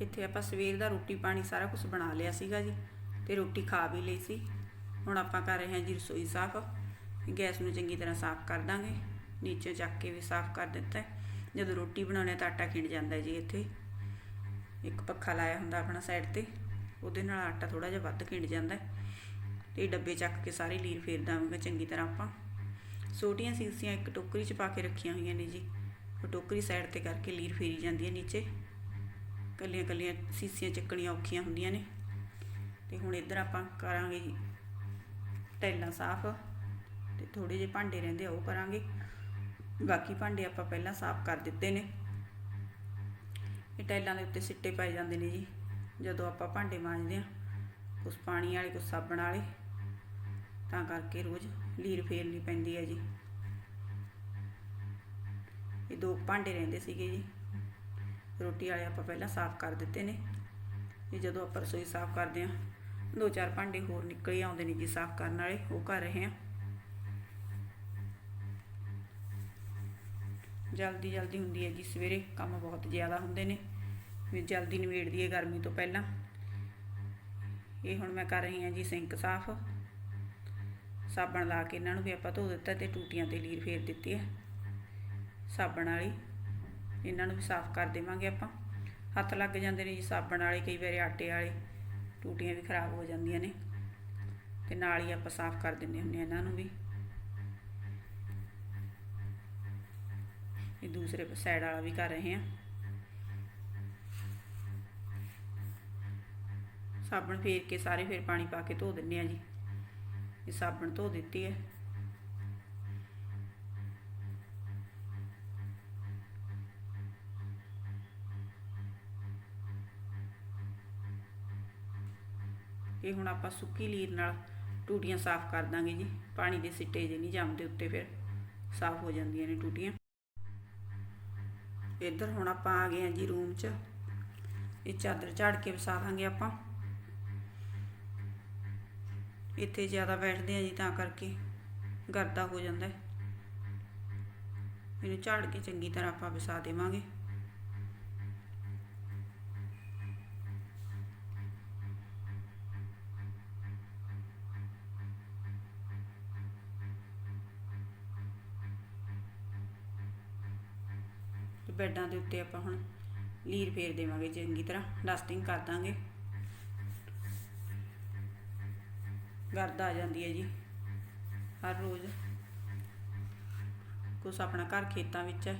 ਇੱਥੇ ਆਪਾਂ ਸਵੇਰ ਦਾ ਰੋਟੀ ਪਾਣੀ ਸਾਰਾ ਕੁਝ ਬਣਾ ਲਿਆ ਸੀਗਾ ਜੀ ਤੇ ਰੋਟੀ ਖਾ ਵੀ ਲਈ ਸੀ। ਹੁਣ ਆਪਾਂ ਕਰ ਰਹੇ ਹਾਂ ਜੀ ਰਸੋਈ ਸਾਫ਼। ਗੈਸ ਨੂੰ ਚੰਗੀ ਤਰ੍ਹਾਂ ਸਾਫ਼ ਕਰ ਦਾਂਗੇ। ਨੀਚੇ ਚੱਕ ਕੇ ਵੀ ਸਾਫ਼ ਕਰ ਦਿੱਤਾ ਜਦੋਂ ਰੋਟੀ ਬਣਾਉਣੇ ਤਾਂ ਆਟਾ ਖਿੰਡ ਜਾਂਦਾ ਜੀ ਇੱਥੇ। ਇੱਕ ਪੱਖਾ ਲਾਇਆ ਹੁੰਦਾ ਆਪਣਾ ਸਾਈਡ ਤੇ। ਉਹਦੇ ਨਾਲ ਆਟਾ ਥੋੜਾ ਜਿਹਾ ਵੱਧ ਖਿੰਡ ਜਾਂਦਾ ਹੈ। ਤੇ ਡੱਬੇ ਚੱਕ ਕੇ ਸਾਰੇ ਲੀਰ ਫੇਰ ਦਾਂਗੇ ਚੰਗੀ ਤਰ੍ਹਾਂ ਆਪਾਂ। ਛੋਟੀਆਂ ਸੀਸੀਆਂ ਇੱਕ ਟੋਕਰੀ 'ਚ ਪਾ ਕੇ ਰੱਖੀਆਂ ਹੋਈਆਂ ਨੇ ਜੀ। ਉਹ ਟੋਕਰੀ ਸਾਈਡ ਤੇ ਕਰਕੇ ਲੀਰ ਫੇਰੀ ਜਾਂਦੀ ਹੈ ਨੀਚੇ। ਕੱਲੀਆਂ ਕੱਲੀਆਂ ਸੀਸੀਆਂ ਚੱਕਣੀਆਂ ਔਖੀਆਂ ਹੁੰਦੀਆਂ ਨੇ। ਤੇ ਹੁਣ ਇੱਧਰ ਆਪਾਂ ਕਰਾਂਗੇ ਜੀ ਟੈਲਾਂ ਸਾਫ਼। ਤੇ ਥੋੜੇ ਜਿਹੇ ਭਾਂਡੇ ਰਹਿੰਦੇ ਆ, ਉਹ ਕਰਾਂਗੇ। ਬਾਕੀ ਭਾਂਡੇ ਆਪਾਂ ਪਹਿਲਾਂ ਸਾਫ਼ ਕਰ ਦਿੱਤੇ ਨੇ। ਇਹ ਟੈਲਾਂ ਦੇ ਉੱਤੇ ਸਿੱਟੇ ਪੈ ਜਾਂਦੇ ਨੇ ਜੀ। ਜਦੋਂ ਆਪਾਂ ਭਾਂਡੇ ਮਾਂਜਦੇ ਆ ਕੁਛ ਪਾਣੀ ਵਾਲੇ ਕੁਛ ਸਾਬਣ ਵਾਲੇ, ਤਾਂ ਕਰਕੇ ਰੋਜ਼ ਲੀਰ ਫੇਰਨੀ ਪੈਂਦੀ ਹੈ ਜੀ। ਇਹ ਦੋ ਭਾਂਡੇ ਰਹਿੰਦੇ ਸੀਗੇ ਜੀ। ਰੋਟੀ ਵਾਲੇ ਆਪਾਂ ਪਹਿਲਾਂ ਸਾਫ਼ ਕਰ ਦਿੱਤੇ ਨੇ। ਤੇ ਜਦੋਂ ਆਪਾਂ ਰਸੋਈ ਸਾਫ਼ ਕਰਦੇ ਆ ਦੋ ਚਾਰ ਭਾਂਡੇ ਹੋਰ ਨਿਕਲੇ ਆਉਂਦੇ ਨੇ ਜੀ ਸਾਫ਼ ਕਰਨ ਵਾਲੇ, ਉਹ ਕਰ ਰਹੇ ਆ ਜਲਦੀ ਜਲਦੀ ਹੁੰਦੀ ਹੈ ਜੀ ਸਵੇਰੇ, ਕੰਮ ਬਹੁਤ ਜ਼ਿਆਦਾ ਹੁੰਦੇ ਨੇ। ਵੀ ਜਲਦੀ ਨਿਬੇੜਦੀ ਹੈ ਗਰਮੀ ਤੋਂ ਪਹਿਲਾਂ। ਇਹ ਹੁਣ ਮੈਂ ਕਰ ਰਹੀ ਹਾਂ ਜੀ ਸਿੰਕ ਸਾਫ਼। ਸਾਬਣ ਲਾ ਕੇ ਇਹਨਾਂ ਨੂੰ ਵੀ ਆਪਾਂ ਧੋ ਦਿੱਤਾ ਤੇ ਟੂਟੀਆਂ ਤੇ ਲੀਰ ਫੇਰ ਦਿੱਤੀ ਹੈ। ਸਾਬਣ ਵਾਲੀ ਇਹਨਾਂ ਨੂੰ ਵੀ ਸਾਫ਼ ਕਰ ਦੇਵਾਂਗੇ ਆਪਾਂ। ਹੱਥ ਲੱਗ ਜਾਂਦੇ ਨੇ ਜੀ ਸਾਬਣ ਵਾਲੇ, ਕਈ ਵਾਰੀ ਆਟੇ ਵਾਲੇ। ਟੂਟੀਆਂ ਵੀ ਖਰਾਬ ਹੋ ਜਾਂਦੀਆਂ ਨੇ। ਤੇ ਨਾਲ ਹੀ ਆਪਾਂ ਸਾਫ਼ ਕਰ ਦਿੰਦੇ ਹੁੰਦੇ ਹਾਂ ਇਹਨਾਂ ਨੂੰ ਵੀ। ਇਹ ਦੂਸਰੇ ਸਾਈਡ ਵਾਲਾ ਵੀ ਕਰ ਰਹੇ ਹਾਂ। ਸਾਬਣ ਫੇਰ ਕੇ ਸਾਰੇ ਫਿਰ ਪਾਣੀ ਪਾ ਕੇ ਧੋ ਦਿੰਨੇ ਆ ਜੀ। ਇਹ ਸਾਬਣ ਧੋ ਦਿੱਤੀ ਹੈ। ਇਹ ਹੁਣ ਆਪਾਂ ਸੁੱਕੀ ਲੀਰ ਨਾਲ ਟੂਟੀਆਂ ਸਾਫ਼ ਕਰ ਦਾਂਗੇ ਜੀ। ਪਾਣੀ ਦੇ ਸਿੱਟੇ ਜੇ ਨਹੀਂ ਜੰਮਦੇ ਉੱਤੇ ਫਿਰ ਸਾਫ਼ ਹੋ ਜਾਂਦੀਆਂ ਨੇ ਟੂਟੀਆਂ। ਇੱਧਰ ਹੁਣ ਆਪਾਂ ਆ ਗਏ ਆ ਜੀ ਰੂਮ 'ਚ। ਇਹ ਚਾਦਰ ਝਾੜ ਕੇ ਵਸਾ ਦਾਂਗੇ ਆਪਾਂ। ਇੱਥੇ ਜ਼ਿਆਦਾ ਬੈਠਦੇ ਆ ਜੀ ਤਾਂ ਕਰਕੇ ਗਰਦਾ ਹੋ ਜਾਂਦਾ। ਹੈ ਇਹਨੂੰ ਝਾੜ ਕੇ ਚੰਗੀ ਤਰ੍ਹਾਂ ਆਪਾਂ ਵਸਾ ਦੇਵਾਂਗੇ। ਤੇ ਬੈੱਡਾਂ ਦੇ ਉੱਤੇ ਆਪਾਂ ਹੁਣ ਲੀਰ ਫੇਰ ਦੇਵਾਂਗੇ ਚੰਗੀ ਤਰ੍ਹਾਂ, ਡਸਟਿੰਗ ਕਰ ਦਾਂਗੇ। ਗਰਦ ਆ ਜਾਂਦੀ ਹੈ ਜੀ। ਹਰ ਰੋਜ਼ ਕੁਛ ਆਪਣਾ ਘਰ ਖੇਤਾਂ ਵਿੱਚ ਹੈ।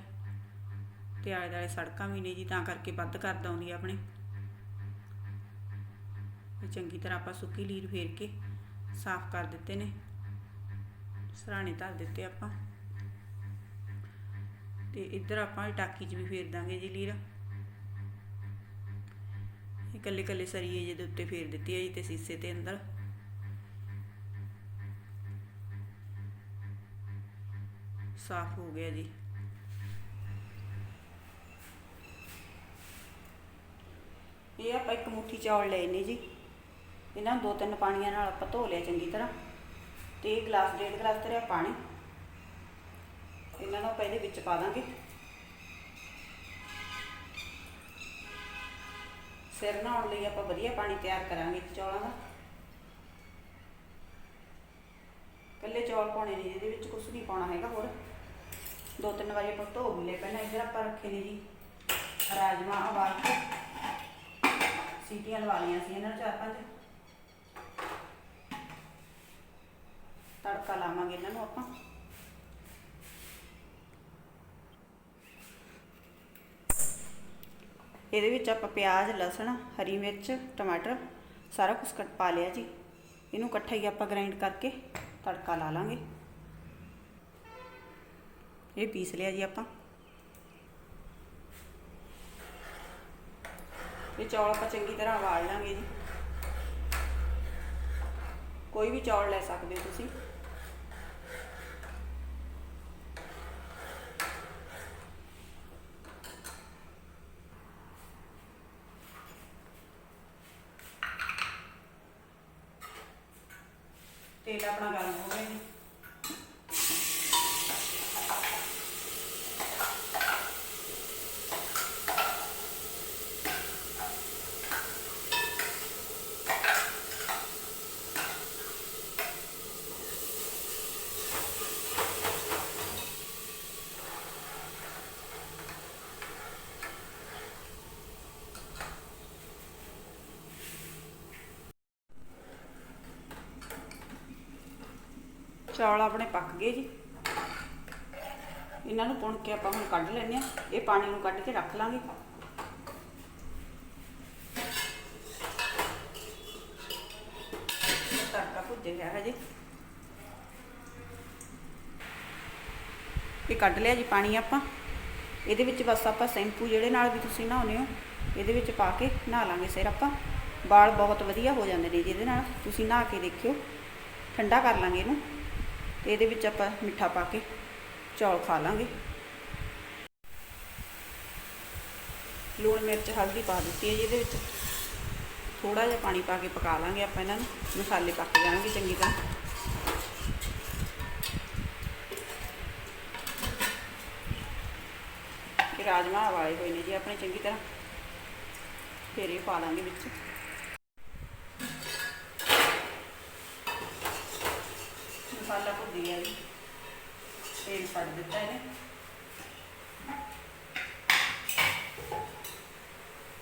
ਤੇ ਆਲੇ ਦੁਆਲੇ ਸੜਕਾਂ ਵੀ ਨੇ ਜੀ, ਤਾਂ ਕਰਕੇ ਵੱਧ ਕਰਦ ਆਉਂਦੀ ਆਪਣੇ। ਚੰਗੀ ਤਰ੍ਹਾਂ ਆਪਾਂ ਸੁੱਕੀ ਲੀਰ ਫੇਰ ਕੇ ਸਾਫ਼ ਕਰ ਦਿੱਤੇ ਨੇ। ਸਰਾਣੇ ਧਰ ਦਿੱਤੇ ਆਪਾਂ। ਤੇ ਇੱਧਰ ਆਪਾਂ ਇਹ ਟਾਕੀ 'ਚ ਵੀ ਫੇਰ ਦਾਂਗੇ ਜੀ ਲੀਰਾ। ਇਕੱਲੇ ਇਕੱਲੇ ਸਰੀਏ ਜਿਹਦੇ ਉੱਤੇ ਫੇਰ ਦਿੱਤੀ ਹੈ ਜੀ ਤੇ ਸੀਸੇ ਤੇ ਅੰਦਰ। ਸਾਫ਼ ਹੋ ਗਿਆ ਜੀ। ਇਹ ਆਪਾਂ ਇੱਕ ਮੁੱਠੀ ਚੌਲ ਲਏ ਨੇ ਜੀ। ਇਹਨਾਂ ਨੂੰ ਦੋ ਤਿੰਨ ਪਾਣੀਆਂ ਨਾਲ ਆਪਾਂ ਧੋ ਲਿਆ ਚੰਗੀ ਤਰ੍ਹਾਂ। ਤੇ ਇਹ ਗਲਾਸ, ਡੇਢ ਗਲਾਸ ਧਰਿਆ ਪਾਣੀ। ਇਹਨਾਂ ਨੂੰ ਆਪਾਂ ਇਹਦੇ ਵਿੱਚ ਪਾ ਦਾਂਗੇ। ਸਿਰ ਨਹਾਉਣ ਲਈ ਆਪਾਂ ਵਧੀਆ ਪਾਣੀ ਤਿਆਰ ਕਰਾਂਗੇ ਚੌਲਾਂ ਦਾ। ਕੱਲੇ ਚੌਲ ਪਾਉਣੇ ਨੇ ਇਹਦੇ ਵਿੱਚ ਕੁਝ ਨਹੀਂ ਪਾਉਣਾ ਹੈਗਾ ਹੋਰ। ਦੋ ਤਿੰਨ ਵਾਰੀ ਆਪਾਂ ਧੋ ਵੀ ਲਏ, ਪਹਿਲਾਂ ਇੱਧਰ ਆਪਾਂ ਰੱਖੇ ਨੇ ਜੀ ਰਾਜਮਾ, ਉਬਾਲ ਸੀਟੀਆਂ ਲਵਾ ਲਈਆਂ ਸੀ ਇਹਨਾਂ ਨੂੰ ਚਾਰ ਪੰਜ। ਤੜਕਾ ਲਾਵਾਂਗੇ ਇਹਨਾਂ ਨੂੰ ਆਪਾਂ। ਇਹਦੇ ਵਿੱਚ ਆਪਾਂ ਪਿਆਜ਼, ਲਸਣ, ਹਰੀ ਮਿਰਚ, ਟਮਾਟਰ ਸਾਰਾ ਕੁਝ ਕੱਟ ਪਾ ਲਿਆ ਜੀ। ਇਹਨੂੰ ਇਕੱਠਾ ਹੀ ਆਪਾਂ ਗ੍ਰਾਈਂਡ ਕਰਕੇ ਤੜਕਾ ਲਾ ਲਾਂਗੇ। ਇਹ ਪੀਸ ਲਿਆ ਜੀ ਆਪਾਂ। ਇਹ ਚੌਲ ਆਪਾਂ ਚੰਗੀ ਤਰ੍ਹਾਂ ਵਾਲ ਲਾਂਗੇ ਜੀ। ਕੋਈ ਵੀ ਚੌਲ ਲੈ ਸਕਦੇ ਹੋ ਤੁਸੀਂ। ਤੇਲ ਆਪਣਾ ਗਰਮ ਹੋ ਗਿਆ ਜੀ ਚੌਲ ਆਪਣੇ ਪੱਕ ਗਏ ਜੀ। ਇਹਨਾਂ ਨੂੰ ਪੁਣ ਕੇ ਆਪਾਂ ਹੁਣ ਕੱਢ ਲੈਂਦੇ ਆ ਇਹ ਪਾਣੀ ਨੂੰ ਕੱਢ ਕੇ ਰੱਖ ਲਾਂਗੇ। ਤੜਕਾ ਭੁੱਜ ਗਿਆ ਹਜੇ। ਇਹ ਕੱਢ ਲਿਆ ਜੀ ਪਾਣੀ ਆਪਾਂ। ਇਹਦੇ ਵਿੱਚ ਬਸ ਆਪਾਂ ਸ਼ੈਂਪੂ ਜਿਹੜੇ ਨਾਲ ਵੀ ਤੁਸੀਂ ਨਹਾਉਂਦੇ ਹੋ, ਇਹਦੇ ਵਿੱਚ ਪਾ ਕੇ ਨਹਾ ਲਾਂਗੇ ਸਿਰ ਆਪਾਂ। ਵਾਲ ਬਹੁਤ ਵਧੀਆ ਹੋ ਜਾਂਦੇ ਨੇ ਜਿਹਦੇ ਨਾਲ। ਤੁਸੀਂ ਨਹਾ ਕੇ ਦੇਖਿਓ। ਠੰਡਾ ਕਰ ਲਾਂਗੇ ਇਹਨੂੰ। ਤੇ ਇਹਦੇ ਵਿੱਚ ਆਪਾਂ ਮਿੱਠਾ ਪਾ ਕੇ ਚੌਲ ਖਾ ਲਾਂਗੇ। ਲੂਣ ਮਿਰਚ, ਹਲਦੀ ਪਾ ਦਿੱਤੀ ਹੈ ਜੀ ਇਹਦੇ ਵਿੱਚ। ਥੋੜਾ ਜਿਹਾ ਪਾਣੀ ਪਾ ਕੇ ਪਕਾ ਲਾਂਗੇ ਆਪਾਂ ਇਹਨਾਂ ਨੂੰ। ਮਸਾਲੇ ਪੱਕ ਜਾਣਗੇ ਚੰਗੀ ਤਰ੍ਹਾਂ। ਇਹ ਰਾਜਮਾ ਵਾਲੇ ਹੋਏ ਨੇ ਜੀ, ਆਪਣੇ ਚੰਗੀ ਤਰ੍ਹਾਂ। ਫਿਰ ਇਹ ਪਾ ਲਾਂਗੇ ਵਿੱਚ। ਮਸਾਲਾ ਭੁੱਜ ਗਿਆ ਜੀ ਤੇਲ ਛੱਡ ਦਿੱਤਾ ਇਹਨੇ।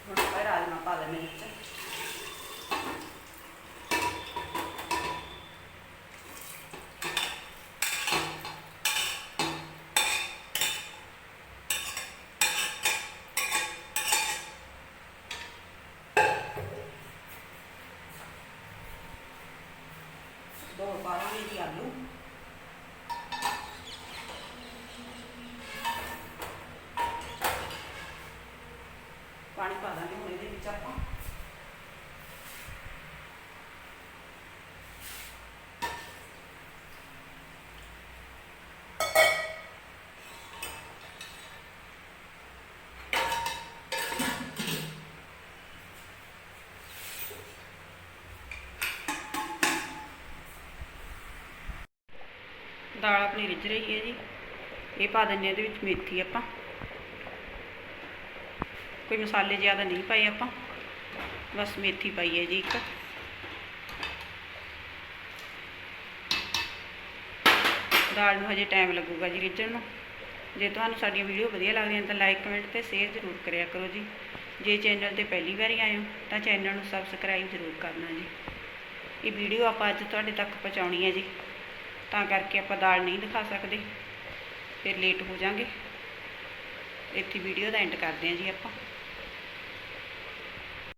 ਹੁਣ ਰਾਜਮਾ ਪਾ ਲੈਣੇ ਵਿੱਚ। ਦੋ ਪਾ ਲਾਂਗੇ ਜੀ ਆਲੂ ਪਾਣੀ ਪਾ ਦਾਂਗੇ ਹੁਣ ਇਹਦੇ ਵਿੱਚ ਆਪਾਂ ਦਾਲ ਆਪਣੀ ਰਿੱਝ ਰਹੀ ਹੈ ਜੀ। ਇਹ ਪਾ ਦਿੰਦੇ ਹਾਂ ਇਹਦੇ ਵਿੱਚ ਮੇਥੀ ਆਪਾਂ। ਕੋਈ ਮਸਾਲੇ ਜ਼ਿਆਦਾ ਨਹੀਂ ਪਾਏ ਆਪਾਂ। ਬਸ ਮੇਥੀ ਪਾਈ ਹੈ ਜੀ ਇੱਕ। ਦਾਲ ਨੂੰ ਹਜੇ ਟਾਈਮ ਲੱਗੂਗਾ ਜੀ ਰਿੱਝਣ ਨੂੰ। ਜੇ ਤੁਹਾਨੂੰ ਸਾਡੀਆਂ ਵੀਡੀਓ ਵਧੀਆ ਲੱਗਦੀਆਂ ਤਾਂ ਲਾਈਕ ਕਮੈਂਟ ਤੇ ਸ਼ੇਅਰ ਜ਼ਰੂਰ ਕਰਿਆ ਕਰੋ ਜੀ। ਜੇ ਚੈਨਲ ਤੇ ਪਹਿਲੀ ਵਾਰੀ ਆਏ ਹੋ ਤਾਂ ਚੈਨਲ ਨੂੰ ਸਬਸਕ੍ਰਾਈਬ ਜ਼ਰੂਰ ਕਰਨਾ ਜੀ। ਇਹ ਵੀਡੀਓ ਆਪਾਂ ਅੱਜ ਤੁਹਾਡੇ ਤੱਕ ਪਹੁੰਚਾਉਣੀ ਹੈ ਜੀ। ਤਾਂ ਕਰਕੇ ਆਪਾਂ ਦਾਲ ਨਹੀਂ ਦਿਖਾ ਸਕਦੇ। ਫਿਰ ਲੇਟ ਹੋ ਜਾਾਂਗੇ ਇੱਥੇ ਵੀਡੀਓ ਦਾ ਐਂਡ ਕਰਦੇ ਹਾਂ ਜੀ ਆਪਾਂ।